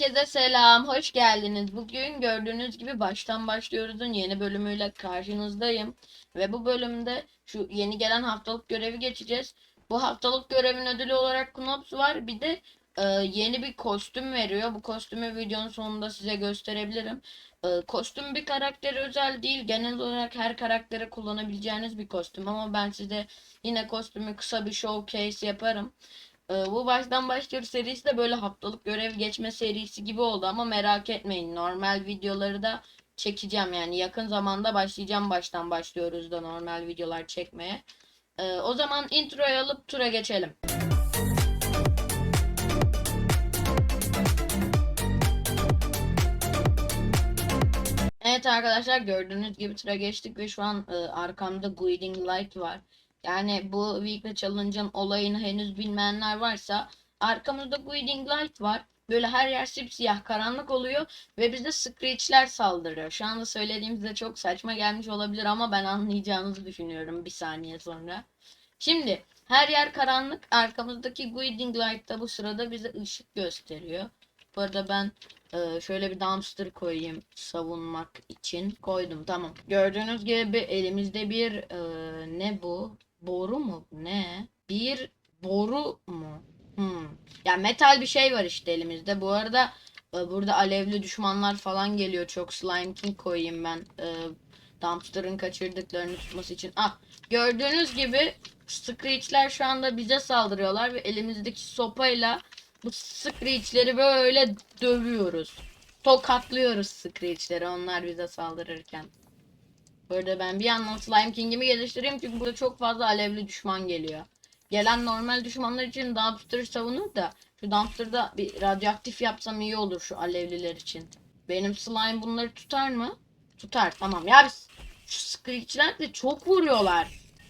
Herkese selam, hoş geldiniz. Bugün gördüğünüz gibi baştan başlıyoruz'un yeni bölümüyle karşınızdayım. Ve bu bölümde şu yeni gelen haftalık görevi geçeceğiz. Bu haftalık görevin ödülü olarak Knops var. Bir de e, yeni bir kostüm veriyor. Bu kostümü videonun sonunda size gösterebilirim. E, kostüm bir karaktere özel değil. Genel olarak her karaktere kullanabileceğiniz bir kostüm. Ama ben size yine kostümü kısa bir showcase yaparım. Ee, bu baştan başlıyor serisi de böyle haftalık görev geçme serisi gibi oldu ama merak etmeyin normal videoları da çekeceğim yani yakın zamanda başlayacağım baştan başlıyoruz da normal videolar çekmeye. Ee, o zaman introyu alıp tura geçelim. Evet arkadaşlar gördüğünüz gibi tura geçtik ve şu an e, arkamda Guiding Light var. Yani bu Weekly Challenge'ın olayını henüz bilmeyenler varsa arkamızda Guiding Light var. Böyle her yer sipsiyah karanlık oluyor ve bize Screech'ler saldırıyor. Şu anda söylediğimizde çok saçma gelmiş olabilir ama ben anlayacağınızı düşünüyorum bir saniye sonra. Şimdi her yer karanlık. Arkamızdaki Guiding Light da bu sırada bize ışık gösteriyor. Bu arada ben e, şöyle bir dumpster koyayım savunmak için. Koydum tamam. Gördüğünüz gibi elimizde bir e, ne bu? Boru mu? Ne? Bir boru mu? Hmm. Ya metal bir şey var işte elimizde. Bu arada e, burada alevli düşmanlar falan geliyor. Çok slime king koyayım ben. E, dumpster'ın kaçırdıklarını tutması için. Ah gördüğünüz gibi Screech'ler şu anda bize saldırıyorlar ve elimizdeki sopayla bu Screech'leri böyle dövüyoruz. Tokatlıyoruz Screech'leri onlar bize saldırırken. Burada ben bir yandan Slime King'imi geliştireyim çünkü burada çok fazla alevli düşman geliyor. Gelen normal düşmanlar için Dumpster savunur da şu Dumpster'da bir radyoaktif yapsam iyi olur şu alevliler için. Benim slime bunları tutar mı? Tutar tamam ya biz şu Screech'ler de çok vuruyorlar.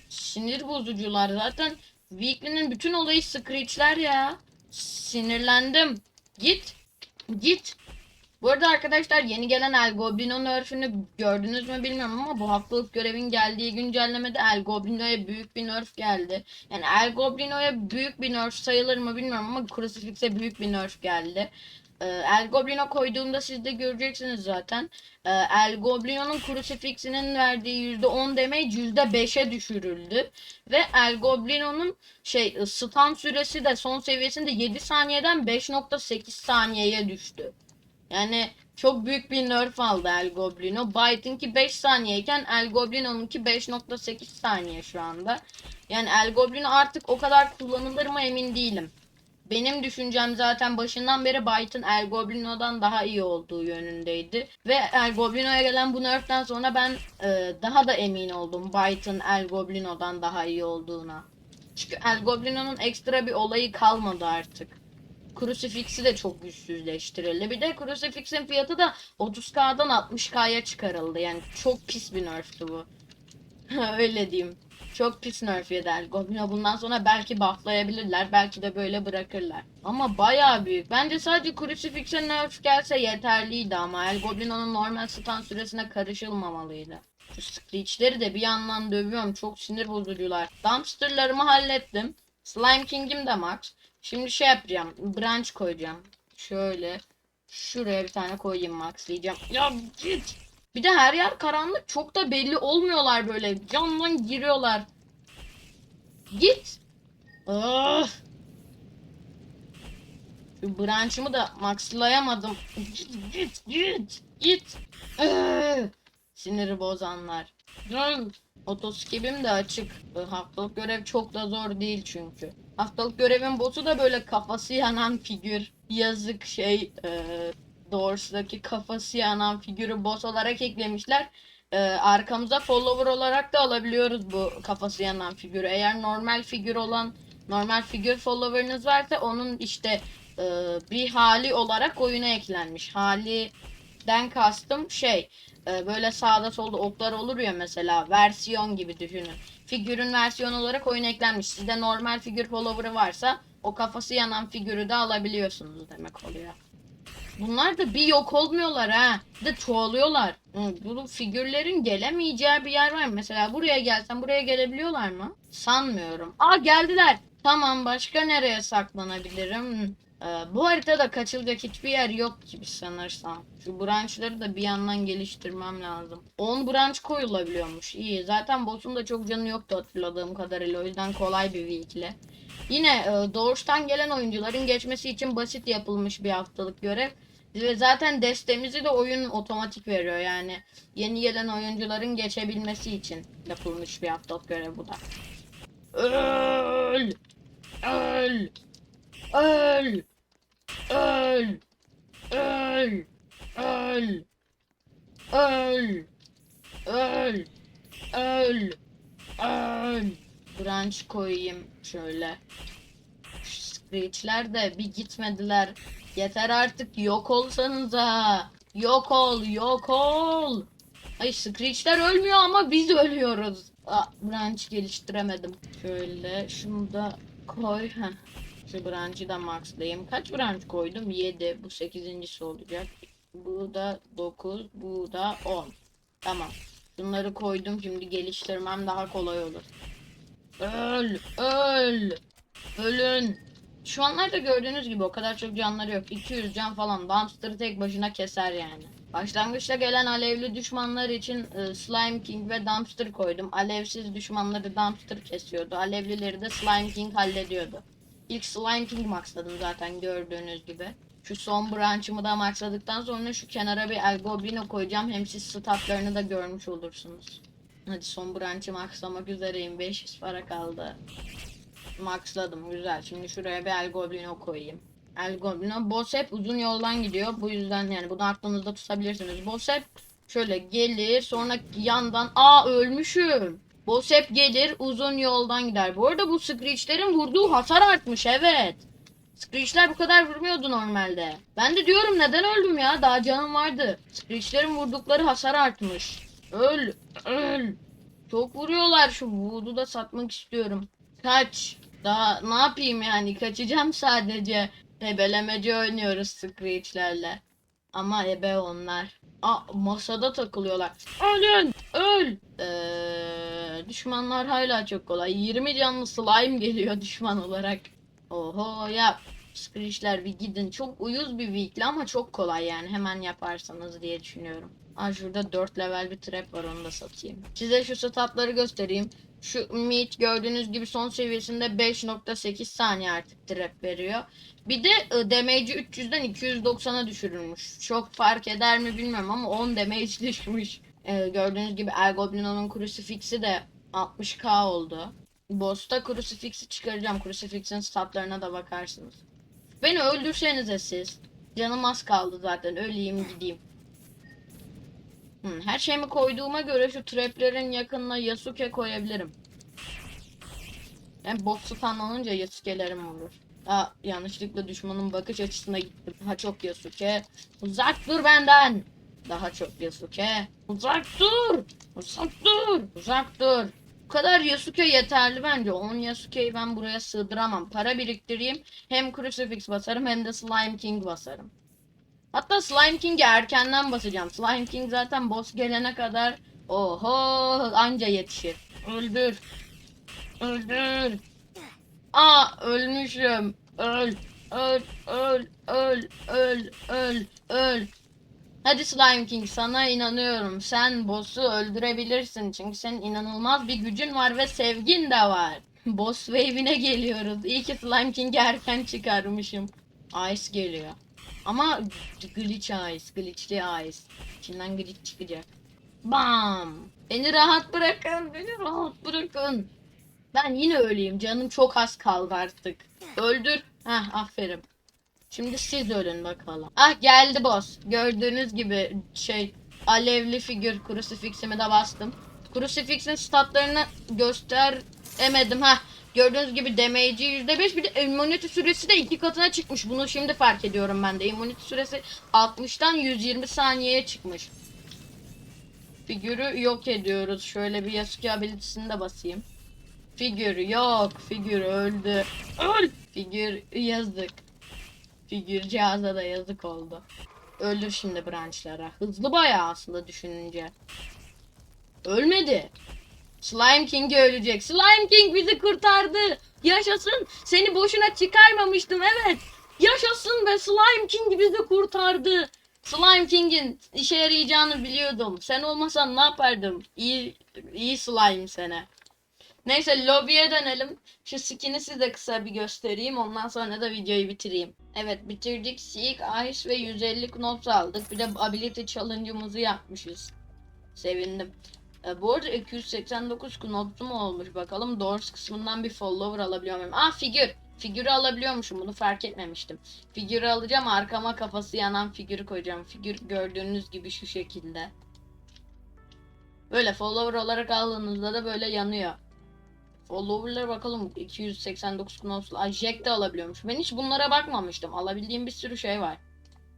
Sinir bozucular zaten Weekly'nin bütün olayı Screech'ler ya. Sinirlendim. Git. Git. Bu arada arkadaşlar yeni gelen El Goblino nerf'ünü gördünüz mü bilmiyorum ama bu haftalık görevin geldiği güncellemede El Goblino'ya büyük bir nerf geldi. Yani El Goblino'ya büyük bir nerf sayılır mı bilmiyorum ama Crucifix'e büyük bir nerf geldi. Ee, El Goblino koyduğumda siz de göreceksiniz zaten. Ee, El Goblino'nun Crucifix'inin verdiği %10 damage %5'e düşürüldü. Ve El Goblino'nun şey stun süresi de son seviyesinde 7 saniyeden 5.8 saniyeye düştü. Yani çok büyük bir nerf aldı El Goblino. Bite'ınki 5 saniyeyken El Goblino'nunki 5.8 saniye şu anda. Yani El Goblino artık o kadar kullanılır mı emin değilim. Benim düşüncem zaten başından beri Byte'ın El Goblino'dan daha iyi olduğu yönündeydi. Ve El Goblino'ya gelen bu nerf'ten sonra ben e, daha da emin oldum Byte'ın El Goblino'dan daha iyi olduğuna. Çünkü El Goblino'nun ekstra bir olayı kalmadı artık. Crucifix'i de çok güçsüzleştirildi. Bir de Crucifix'in fiyatı da 30k'dan 60k'ya çıkarıldı. Yani çok pis bir nerftü bu. Öyle diyeyim. Çok pis nerf yedi El Goblino. Bundan sonra belki bufflayabilirler. Belki de böyle bırakırlar. Ama bayağı büyük. Bence sadece Crucifix'e nerf gelse yeterliydi ama El Goblino'nun normal stun süresine karışılmamalıydı. Şu Screech'leri de bir yandan dövüyorum. Çok sinir bozucular. Dumpster'larımı hallettim. Slime King'im de max. Şimdi şey yapacağım. Branch koyacağım. Şöyle. Şuraya bir tane koyayım maxlayacağım. Ya git. Bir de her yer karanlık. Çok da belli olmuyorlar böyle. Camdan giriyorlar. Git. Ah. Branch'ımı da maxlayamadım. Git git git. Git. Ah. Siniri bozanlar. Otoskipim de açık. Haftalık görev çok da zor değil çünkü. Haftalık görevin botu da böyle kafası yanan figür. Yazık şey e, Doors'daki kafası yanan figürü bot olarak eklemişler. E, arkamıza follower olarak da alabiliyoruz bu kafası yanan figürü. Eğer normal figür olan normal figür follower'ınız varsa onun işte e, bir hali olarak oyuna eklenmiş. Haliden kastım şey e, böyle sağda solda oklar olur ya mesela versiyon gibi düşünün. Figürün versiyon olarak oyuna eklenmiş. Sizde normal figür follower'ı varsa o kafası yanan figürü de alabiliyorsunuz demek oluyor. Bunlar da bir yok olmuyorlar ha. Bir de çoğalıyorlar. Bu figürlerin gelemeyeceği bir yer var? Mesela buraya gelsen buraya gelebiliyorlar mı? Sanmıyorum. Aa geldiler. Tamam başka nereye saklanabilirim? Ee, bu haritada kaçılacak hiçbir yer yok gibi sanırsam. Şu branchları da bir yandan geliştirmem lazım. 10 branch koyulabiliyormuş. İyi. Zaten boss'un da çok canı yoktu hatırladığım kadarıyla. O yüzden kolay bir weekly. Yine e, doğuştan gelen oyuncuların geçmesi için basit yapılmış bir haftalık görev. Ve zaten destemizi de oyun otomatik veriyor yani. Yeni gelen oyuncuların geçebilmesi için yapılmış bir haftalık görev bu da. Öl! Öl! Öl! Öl! Öl! Öl! Öl! Öl! Öl! Öl! Branch koyayım şöyle. Şu Screech'ler de bir gitmediler. Yeter artık yok olsanıza. Yok ol, yok ol. Ay Screech'ler ölmüyor ama biz ölüyoruz. Aa, branch geliştiremedim. Şöyle şunu da koy. Heh. Şu branch'ı da maxlayayım. Kaç branch koydum? 7. Bu 8.si olacak. Bu da 9. Bu da 10. Tamam. Bunları koydum. Şimdi geliştirmem daha kolay olur. Öl. Öl. Ölün. Şu anlarda gördüğünüz gibi o kadar çok canları yok. 200 can falan. Dumpster'ı tek başına keser yani. Başlangıçta gelen alevli düşmanlar için e, Slime King ve Dumpster koydum. Alevsiz düşmanları Dumpster kesiyordu. Alevlileri de Slime King hallediyordu. İlk Slime King maxladım zaten gördüğünüz gibi. Şu son branch'ımı da maxladıktan sonra şu kenara bir El Goblino koyacağım. Hem siz statlarını da görmüş olursunuz. Hadi son branch'ı maxlamak üzereyim. 500 para kaldı. Maxladım güzel. Şimdi şuraya bir El Goblino koyayım. El Goblino. Boss hep uzun yoldan gidiyor. Bu yüzden yani bunu aklınızda tutabilirsiniz. Boss hep şöyle gelir sonra yandan aa ölmüşüm. Boss hep gelir uzun yoldan gider. Bu arada bu Screech'lerin vurduğu hasar artmış evet. Screech'ler bu kadar vurmuyordu normalde. Ben de diyorum neden öldüm ya daha canım vardı. Screech'lerin vurdukları hasar artmış. Öl öl. Çok vuruyorlar şu Voodoo da satmak istiyorum. Kaç. Daha ne yapayım yani kaçacağım sadece. Ebelemeci oynuyoruz Screech'lerle. Ama ebe onlar. Aa masada takılıyorlar. Ölün! Öl! Ee, düşmanlar hala çok kolay. 20 canlı slime geliyor düşman olarak. Oho ya. Screech'ler bir gidin. Çok uyuz bir weekly ama çok kolay yani. Hemen yaparsanız diye düşünüyorum. Aa şurada 4 level bir trap var onu da satayım. Size şu statları göstereyim. Şu meat gördüğünüz gibi son seviyesinde 5.8 saniye artık trap veriyor. Bir de e, damage'i 300'den 290'a düşürülmüş. Çok fark eder mi bilmiyorum ama 10 damage düşmüş. E, gördüğünüz gibi El Goblino'nun Crucifix'i de 60k oldu. Boss'ta Crucifix'i çıkaracağım. Crucifix'in statlarına da bakarsınız. Beni öldürsenize siz. Canım az kaldı zaten. Öleyim gideyim. Hmm, her şeyimi koyduğuma göre şu traplerin yakınına Yasuke koyabilirim. Yani boss stunlanınca Yasuke'lerim olur. Aa, yanlışlıkla düşmanın bakış açısına gittim. Daha çok Yasuke. Uzak dur benden. Daha çok Yasuke. Uzak dur. Uzak dur. Uzak dur. Kadar Yasuke yeterli bence. 10 Yasuke'yi ben buraya sığdıramam. Para biriktireyim. Hem Crucifix basarım hem de Slime King basarım. Hatta Slime King'e erkenden basacağım. Slime King zaten boss gelene kadar oho anca yetişir. Öldür. Öldür. Aa ölmüşüm. Öl. Öl. Öl. Öl. Öl. Öl. Öl. Hadi Slime King sana inanıyorum. Sen boss'u öldürebilirsin. Çünkü senin inanılmaz bir gücün var ve sevgin de var. Boss wave'ine geliyoruz. İyi ki Slime King'i erken çıkarmışım. Ice geliyor. Ama glitch ice, glitchli ice. İçinden glitch çıkacak. Bam! Beni rahat bırakın, beni rahat bırakın. Ben yine öleyim. Canım çok az kaldı artık. Öldür. Heh, aferin. Şimdi siz ölün bakalım. Ah geldi boss. Gördüğünüz gibi şey alevli figür crucifix'imi de bastım. Crucifix'in statlarını gösteremedim. Ha gördüğünüz gibi damage'i %5 bir de immunity süresi de iki katına çıkmış. Bunu şimdi fark ediyorum ben de. Immunity süresi 60'tan 120 saniyeye çıkmış. Figürü yok ediyoruz. Şöyle bir Yasuke abilitesini de basayım. Figür yok. Figür öldü. Öl. Figür yazık. Figür cihaza da yazık oldu. Öldür şimdi branchlara. Hızlı bayağı aslında düşününce. Ölmedi. Slime King ölecek. Slime King bizi kurtardı. Yaşasın. Seni boşuna çıkarmamıştım evet. Yaşasın be Slime King bizi kurtardı. Slime King'in işe yarayacağını biliyordum. Sen olmasan ne yapardım? İyi, iyi slime sene. Neyse lobiye dönelim. Şu skin'i size kısa bir göstereyim. Ondan sonra da videoyu bitireyim. Evet bitirdik. Seek, Ice ve 150 knot aldık. Bir de Ability Challenge'ımızı yapmışız. Sevindim. E, bu arada 289 knotum mu olmuş bakalım. Doors kısmından bir follower alabiliyor muyum? Aa figür. Figürü alabiliyormuşum bunu fark etmemiştim. Figürü alacağım arkama kafası yanan figürü koyacağım. Figür gördüğünüz gibi şu şekilde. Böyle follower olarak aldığınızda da böyle yanıyor. Follower'lara bakalım 289 knops. Ay Jack de alabiliyormuş. Ben hiç bunlara bakmamıştım. Alabildiğim bir sürü şey var.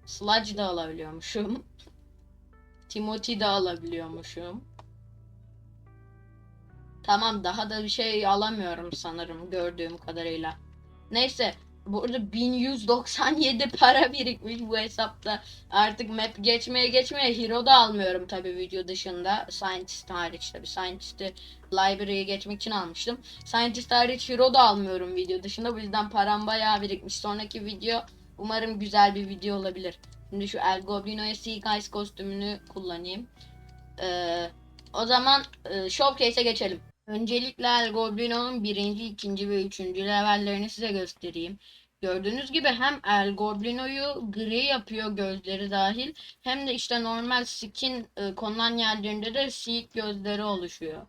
Sludge da alabiliyormuşum. Timothy de alabiliyormuşum. Tamam daha da bir şey alamıyorum sanırım gördüğüm kadarıyla. Neyse burada 1197 para birikmiş bu hesapta. Artık map geçmeye geçmeye hero da almıyorum tabi video dışında. Scientist hariç tabi. Scientist'i library'ye geçmek için almıştım. Scientist hariç hero da almıyorum video dışında. Bu yüzden param bayağı birikmiş. Sonraki video umarım güzel bir video olabilir. Şimdi şu El Goblino'ya Sea Guys kostümünü kullanayım. Ee, o zaman e, Showcase'e geçelim. Öncelikle El Goblino'nun birinci, ikinci ve üçüncü levellerini size göstereyim. Gördüğünüz gibi hem El Goblino'yu gri yapıyor gözleri dahil hem de işte normal skin e, konulan yerlerinde de siyik gözleri oluşuyor.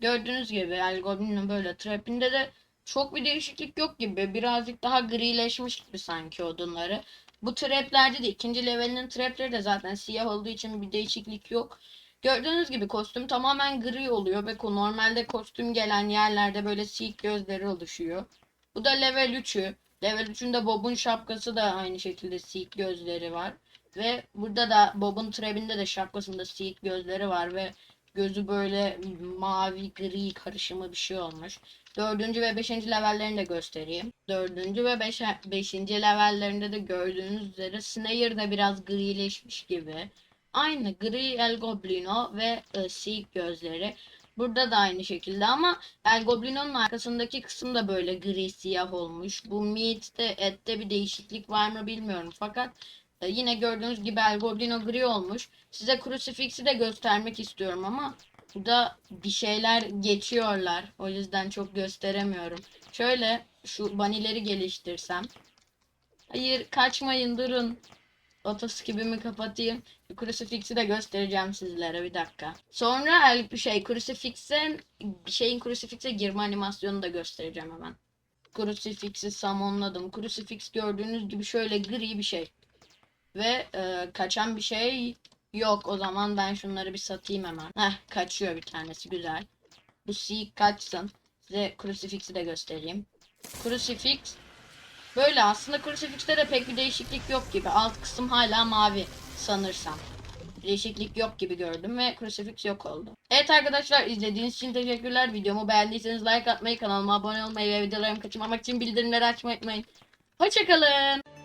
Gördüğünüz gibi El Goblino böyle trapinde de çok bir değişiklik yok gibi. Birazcık daha grileşmiş gibi sanki odunları. Bu traplerde de ikinci levelinin trapleri de zaten siyah olduğu için bir değişiklik yok. Gördüğünüz gibi kostüm tamamen gri oluyor ve normalde kostüm gelen yerlerde böyle siyik gözleri oluşuyor. Bu da level 3'ü. Level 3'ün de Bob'un şapkası da aynı şekilde siyik gözleri var. Ve burada da Bob'un trebinde de şapkasında siyik gözleri var ve gözü böyle mavi gri karışımı bir şey olmuş. Dördüncü ve beşinci levellerini de göstereyim. Dördüncü ve beş, beşinci levellerinde de gördüğünüz üzere Snare de biraz grileşmiş gibi. Aynı gri El Goblino ve e, Seek gözleri. Burada da aynı şekilde ama El Goblino'nun arkasındaki kısım da böyle gri siyah olmuş. Bu meat'te ette bir değişiklik var mı bilmiyorum. Fakat e, yine gördüğünüz gibi El Goblino gri olmuş. Size Crucifix'i de göstermek istiyorum ama burada bir şeyler geçiyorlar. O yüzden çok gösteremiyorum. Şöyle şu banileri geliştirsem. Hayır kaçmayın durun. Otoskipimi kapatayım. Crucifix'i de göstereceğim sizlere bir dakika. Sonra şey Crucifix'e şeyin Crucifix'e girme animasyonunu da göstereceğim hemen. Crucifix'i summonladım. Crucifix gördüğünüz gibi şöyle gri bir şey. Ve e, kaçan bir şey yok. O zaman ben şunları bir satayım hemen. Heh kaçıyor bir tanesi güzel. Bu Seek kaçsın. Size Crucifix'i de göstereyim. Crucifix Böyle aslında Crucifix'te de pek bir değişiklik yok gibi. Alt kısım hala mavi sanırsam. Değişiklik yok gibi gördüm ve Crucifix yok oldu. Evet arkadaşlar izlediğiniz için teşekkürler. Videomu beğendiyseniz like atmayı, kanalıma abone olmayı ve videolarımı kaçırmamak için bildirimleri açmayı unutmayın. Hoşçakalın.